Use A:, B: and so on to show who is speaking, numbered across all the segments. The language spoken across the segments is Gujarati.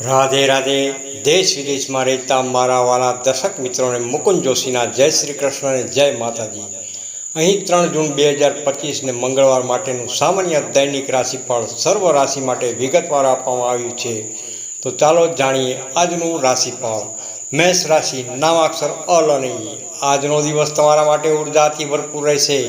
A: રાધે રાધે, દેશ વિદેશમાં રહેતા મારા વાલા દર્શક મિત્રોને મુકુંદ જોશીના જય શ્રી કૃષ્ણ અને જય માતાજી. અહીં ત્રણ જૂન બે હજાર પચીસને મંગળવાર માટેનું સામાન્ય દૈનિક રાશિફળ સર્વ રાશિ માટે વિગતવાર આપવામાં આવ્યું છે. તો ચાલો જાણીએ આજનું રાશિફળ. મેષ રાશિ, નામાક્ષર અલ અને આજનો દિવસ તમારા માટે ઉર્જાથી ભરપૂર રહેશે.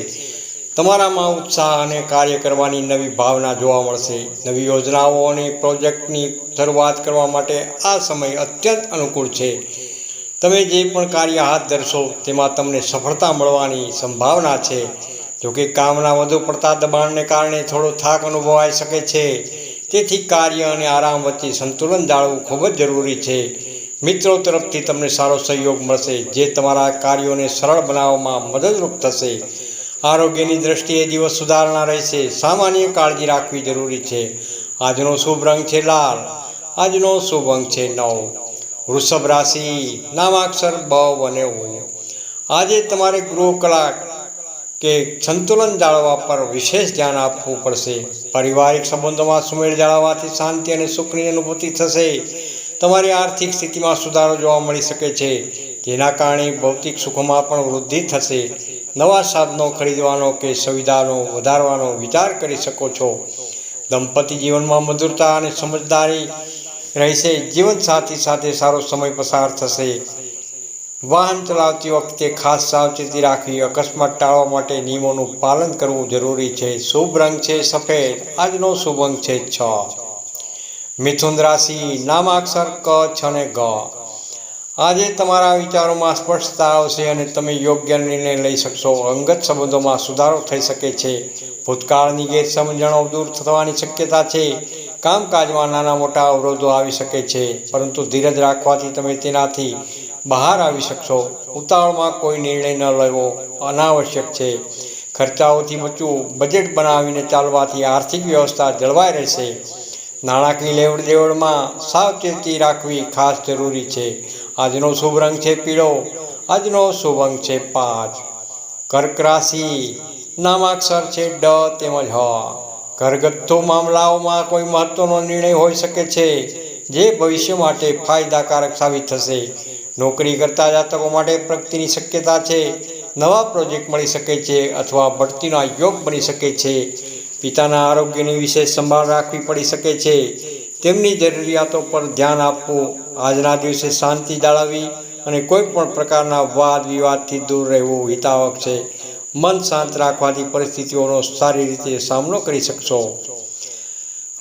A: તમારામાં ઉત્સાહ અને કાર્ય કરવાની નવી ભાવના જોવા મળશે. નવી યોજનાઓ અને પ્રોજેક્ટની શરૂઆત કરવા માટે આ સમય અત્યંત અનુકૂળ છે. તમે જે પણ કાર્ય હાથ ધરશો, તેમાં તમને સફળતા મળવાની સંભાવના છે. જોકે કામના વધુ પડતા દબાણને કારણે થોડો થાક અનુભવાઈ શકે છે. તેથી કાર્ય અને આરામ વચ્ચે સંતુલન જાળવવું ખૂબ જ જરૂરી છે. મિત્રો તરફથી તમને સારો સહયોગ મળશે, જે તમારા કાર્યોને સરળ બનાવવામાં મદદરૂપ થશે. આરોગ્યની દ્રષ્ટિએ દિવસ સુધારણા રહેશે. સામાન્ય કાળજી રાખવી જરૂરી છે. આજનો શુભ રંગ છે લાલ. આજનો શુભ અંક છે નવ. વૃષભ રાશિ, નામાક્ષર બવ અને ઉ આજે તમારે ગૃહ કલા કે સંતુલન જાળવવા પર વિશેષ ધ્યાન આપવું પડશે. પારિવારિક સંબંધોમાં સુમેળ જાળવવાથી શાંતિ અને સુખની અનુભૂતિ થશે. તમારી આર્થિક સ્થિતિમાં સુધારો જોવા મળી શકે છે. જેના કારણે ભૌતિક સુખમાં પણ વૃદ્ધિ થશે. નવા સાધનો ખરીદવાનો કે સુવિધાનો વધારવાનો વિચાર કરી શકો છો. દંપતી જીવનમાં મધુરતા અને સમજદારી રહેશે. જીવનસાથી સાથે સારો સમય પસાર થશે. વાહન ચલાવતી વખતે ખાસ સાવચેતી રાખવી, અકસ્માત ટાળવા માટે નિયમોનું પાલન કરવું જરૂરી છે. શુભ રંગ છે સફેદ. આજનો શુભ અંક છે છ. મિથુન રાશિ નામાક્ષર ક છ અને ગ. આજે તમારા વિચારોમાં સ્પષ્ટતા આવશે અને તમે યોગ્ય નિર્ણય લઈ શકશો. અંગત સંબંધોમાં સુધારો થઈ શકે છે. ભૂતકાળની ગેરસમજણો દૂર થવાની શક્યતા છે. કામકાજમાં નાના મોટા અવરોધો આવી શકે છે. પરંતુ ધીરજ રાખવાથી તમે તેનાથી બહાર આવી શકશો. ઉતાવળમાં કોઈ નિર્ણય ન લેવો અનાવશ્યક છે. ખર્ચાઓથી બચવું. બજેટ બનાવીને ચાલવાથી આર્થિક વ્યવસ્થા જળવાઈ રહેશે. નાણાકીય લેવડ દેવડમાં સાવચેતી રાખવી ખાસ જરૂરી છે. આજનો શુભ રંગ છે પીળો, આજનો શુભ અંક છે પાંચ. કર્ક રાશિ, નામાક્ષર છે ડ તેમજ હ. ઘરગથ્થુ મામલાઓમાં કોઈ મહત્વનો નિર્ણય હોઈ શકે છે, જે ભવિષ્ય માટે ફાયદાકારક સાબિત થશે. નોકરી કરતા જાતકો માટે પ્રગતિની શક્યતા છે, નવા પ્રોજેક્ટ મળી શકે છે અથવા ભરતીના યોગ બની શકે છે. પિતાના આરોગ્યની વિશેષ સંભાળ રાખવી પડી શકે છે. તેમની જરૂરિયાતો પર ધ્યાન આપવું, આજના દિવસે શાંતિ જાળવવી અને કોઈ પણ પ્રકારના વાદ વિવાદથી દૂર રહેવું હિતાવક છે. મન શાંત રાખવાથી પરિસ્થિતિઓનો સારી રીતે સામનો કરી શકશો.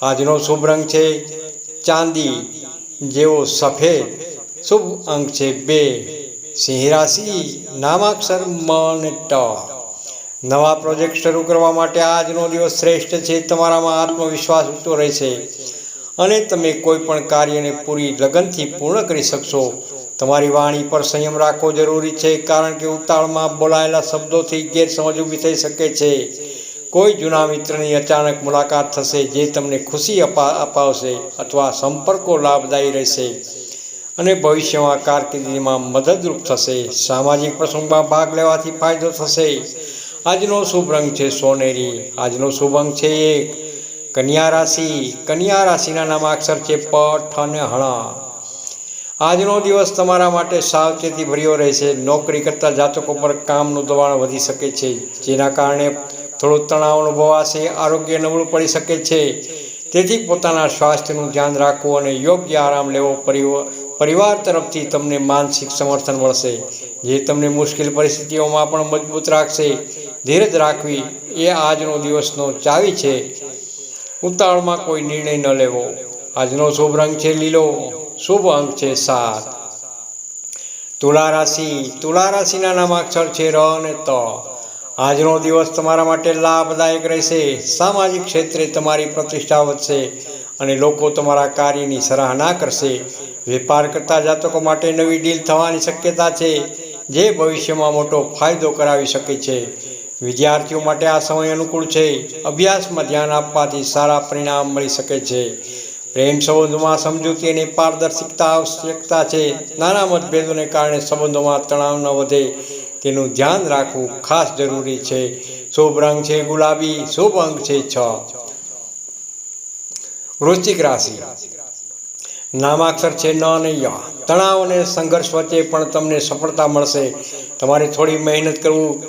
A: આજનો શુભ રંગ છે ચાંદી જેવો સફેદ, શુભ અંક છે બે. સિંહ રાશિ નામાક્ષર, મન ટ. નવા પ્રોજેક્ટ શરૂ કરવા માટે આજનો દિવસ શ્રેષ્ઠ છે, તમારામાં આત્મવિશ્વાસ ઊંચો રહેશે અને તમે કોઈ પણ કાર્યને પૂરી લગનથી પૂર્ણ કરી શકશો. તમારી વાણી પર સંયમ રાખવો જરૂરી છે, કારણ કે ઉતાળમાં બોલાયેલા શબ્દોથી ગેરસમજ ઊભી થઈ શકે છે. કોઈ જૂના મિત્રની અચાનક મુલાકાત થશે જે તમને ખુશી અપા, અપાવશે અથવા સંપર્કો લાભદાયી રહેશે. અને ભવિષ્યમાં કારકિર્દીમાં મદદરૂપ થશે. સામાજિક પ્રસંગમાં ભાગ લેવાથી ફાયદો થશે. આજનો શુભ રંગ છે સોનેરી, આજનો શુભ અંક છે એક. કન્યા રાશિ, કન્યા રાશિના નામાક્ષર છે પઠ અને હણા આજનો દિવસ તમારા માટે સાવચેતી ભર્યો રહેશે. નોકરી કરતા જાતકો પર કામનું દબાણ વધી શકે છે, જેના કારણે થોડો તણાવ અનુભવાશે, આરોગ્ય નબળું પડી શકે છે. તેથી પોતાના સ્વાસ્થ્યનું ધ્યાન રાખવું અને યોગ્ય આરામ લેવો પરિવાર પરિવાર તરફથી તમને માનસિક સમર્થન મળશે. જે તમને મુશ્કેલ પરિસ્થિતિઓમાં પણ મજબૂત રાખશે. ધીરજ રાખવી એ આજનો દિવસનો ચાવી છે. ઉતાવળમાં કોઈ નિર્ણય ન લેવો. આજનો શુભ રંગ છે લીલો. શુભ અંક છે સાત. તુલા રાશિ. તુલા રાશિના નામાક્ષર છે ર અને ત. આજનો દિવસ તમારા માટે લાભદાયક રહેશે. સામાજિક ક્ષેત્રે તમારી પ્રતિષ્ઠા વધશે. અને લોકો તમારા કાર્યની સરાહના કરશે. વેપાર કરતા જાતકો માટે નવી ડીલ થવાની શક્યતા છે, જે ભવિષ્યમાં મોટો ફાયદો કરાવી શકે છે. વિદ્યાર્થીઓ માટે આ સમય અનુકૂળ છે. અભ્યાસમાં ધ્યાન આપવાથી સારા પરિણામ મળી શકે છે. પ્રેમ સંબંધોમાં સમજૂતી અને પારદર્શિકતા આવશ્યકતા છે. નાના મતભેદોને કારણે સંબંધોમાં તણાવ ન વધે. તેનું ધ્યાન રાખવું ખાસ જરૂરી છે. શુભ રંગ છે ગુલાબી, શુભ અંક છે છ. વૃશ્ચિક રાશિ. નામાક્ષર છે ન અને યા. તણાવ અને સંઘર્ષ વચ્ચે પણ તમને સફળતા મળશે. તમારે થોડી મહેનત કરવું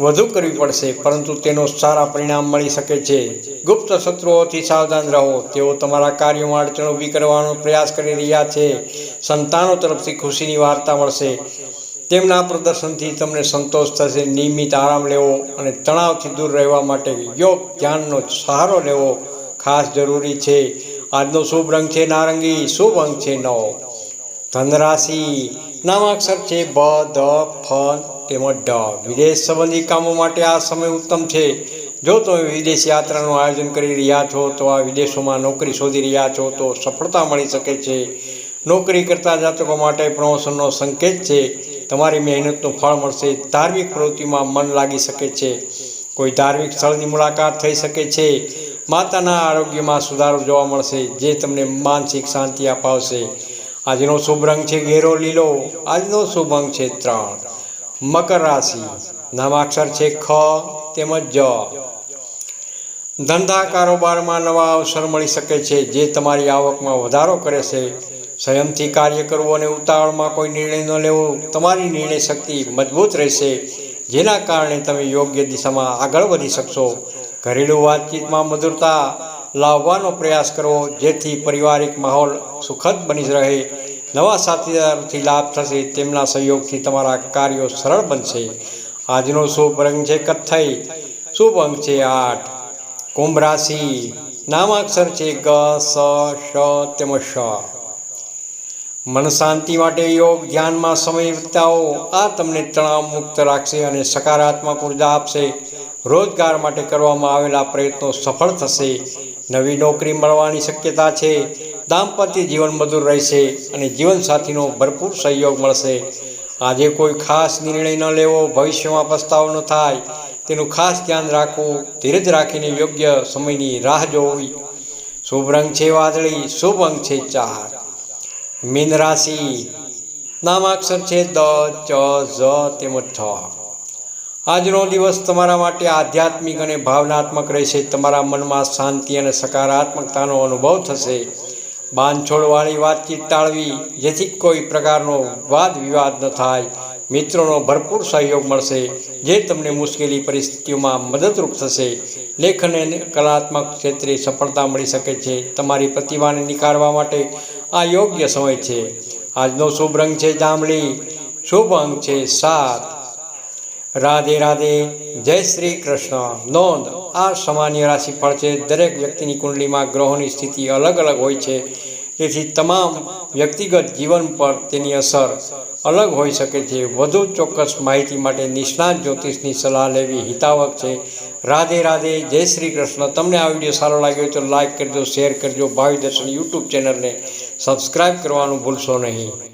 A: વધુ કરવી પડશે, પરંતુ તેનો સારા પરિણામ મળી શકે છે. ગુપ્ત શત્રુઓથી સાવધાન રહો. તેઓ તમારા કાર્યોમાં અડચણ ઊભી કરવાનો પ્રયાસ કરી રહ્યા છે. સંતાનો તરફથી ખુશીની વાર્તા મળશે. તેમના પ્રદર્શનથી તમને સંતોષ થશે. નિયમિત આરામ લેવો અને તણાવથી દૂર રહેવા માટે યોગ, ધ્યાનનો સહારો લેવો. ખાસ જરૂરી છે. આજનો શુભ રંગ છે નારંગી, શુભ અંક છે નવ. ધનરાશિ નામાક્ષર છે બ દ ફ તેમજ ડ. વિદેશ સંબંધી કામો માટે આ સમય ઉત્તમ છે. જો તમે વિદેશ યાત્રાનું આયોજન કરી રહ્યા છો, તો આ વિદેશોમાં નોકરી શોધી રહ્યા છો, તો સફળતા મળી શકે છે. નોકરી કરતા જાતકો માટે પ્રમોશનનો સંકેત છે. તમારી મહેનતનું ફળ મળશે. ધાર્મિક પ્રવૃત્તિમાં મન લાગી શકે છે. કોઈ ધાર્મિક સ્થળની મુલાકાત થઈ શકે છે. માતાના આરોગ્યમાં સુધારો જોવા મળશે, જે તમને માનસિક શાંતિ અપાવશે. આજનો શુભ રંગ છે ઘેરો લીલો, આજનો શુભ અંક છે ત્રણ. મકર રાશિ નામાક્ષર છે ખ તેમજ જ. ધંધા કારોબારમાં નવા અવસર મળી શકે છે, જે તમારી આવકમાં વધારો કરે છે. સંયમથી કાર્ય કરવું અને ઉતાવળમાં કોઈ નિર્ણય ન લેવો, તમારી નિર્ણય શક્તિ મજબૂત રહેશે, જેના કારણે તમે યોગ્ય દિશામાં આગળ વધી શકશો. ઘરેલું વાતચીતમાં મધુરતા લાવવાનો પ્રયાસ કરવો, જેથી પારિવારિક માહોલ સુખદ બની રહે. નવા સાથીદારથી લાભ થશે, તેમના સહયોગથી તમારા કાર્યો સરળ બનશે. આજનો શુભ રંગ છે કથ્થઈ. શુભ અંક છે આઠ. કુંભ રાશિ. નામાક્ષર છે ગ, સ શ તેમજ શ મન શાંતિ માટે યોગ, ધ્યાનમાં સમય વિતાવો. આ તમને તણાવ મુક્ત રાખશે અને સકારાત્મક ઊર્જા આપશે. રોજગાર માટે કરવામાં આવેલા પ્રયત્નો સફળ થશે. નવી નોકરી મળવાની શક્યતા છે. દાંપત્ય જીવન મધુર રહેશે અને જીવનસાથીનો ભરપૂર સહયોગ મળશે. આજે કોઈ ખાસ નિર્ણય ન લેવો, ભવિષ્યમાં પસ્તાવો ન થાય. તેનું ખાસ ધ્યાન રાખવું, ધીરજ રાખીને યોગ્ય સમયની રાહ જોવી. શુભ રંગ છે વાદળી, શુભ અંક છે ચાર. મીન રાશિ. નામાક્ષર છે દ, ચ, ઝ, તેમજ થ આજનો દિવસ તમારા માટે આધ્યાત્મિક અને ભાવનાત્મક રહેશે. તમારા મનમાં શાંતિ અને સકારાત્મકતાનો અનુભવ થશે. બાંધછોડવાળી વાતચીત ટાળવી, જેથી કોઈ પ્રકારનો વાદ વિવાદ ન થાય. મિત્રોનો ભરપૂર સહયોગ મળશે, જે તમને મુશ્કેલી પરિસ્થિતિઓમાં મદદરૂપ થશે. લેખન અને કલાત્મક ક્ષેત્રે સફળતા મળી શકે છે. તમારી પ્રતિભાને નિખારવા માટે આ યોગ્ય સમય છે. આજનો શુભ રંગ છે જાંબલી. શુભ અંક છે સાત. રાધે રાધે, જય શ્રી કૃષ્ણ. નોંધ, આ સામાન્ય રાશિફળ છે. દરેક વ્યક્તિની કુંડલીમાં ગ્રહોની સ્થિતિ અલગ અલગ હોય છે. તેથી તમામ વ્યક્તિગત જીવન પર તેની અસર અલગ હોઈ શકે છે. વધુ ચોક્કસ માહિતી માટે નિષ્ણાત જ્યોતિષની સલાહ લેવી હિતાવક છે. રાધે રાધે, જય શ્રી કૃષ્ણ. તમને આ વીડિયો સારો લાગ્યો તો લાઈક કરજો, શેર કરજો. ભાવિ દર્શન યુટ્યુબ ચેનલને સબસ્ક્રાઈબ કરવાનું ભૂલશો નહીં.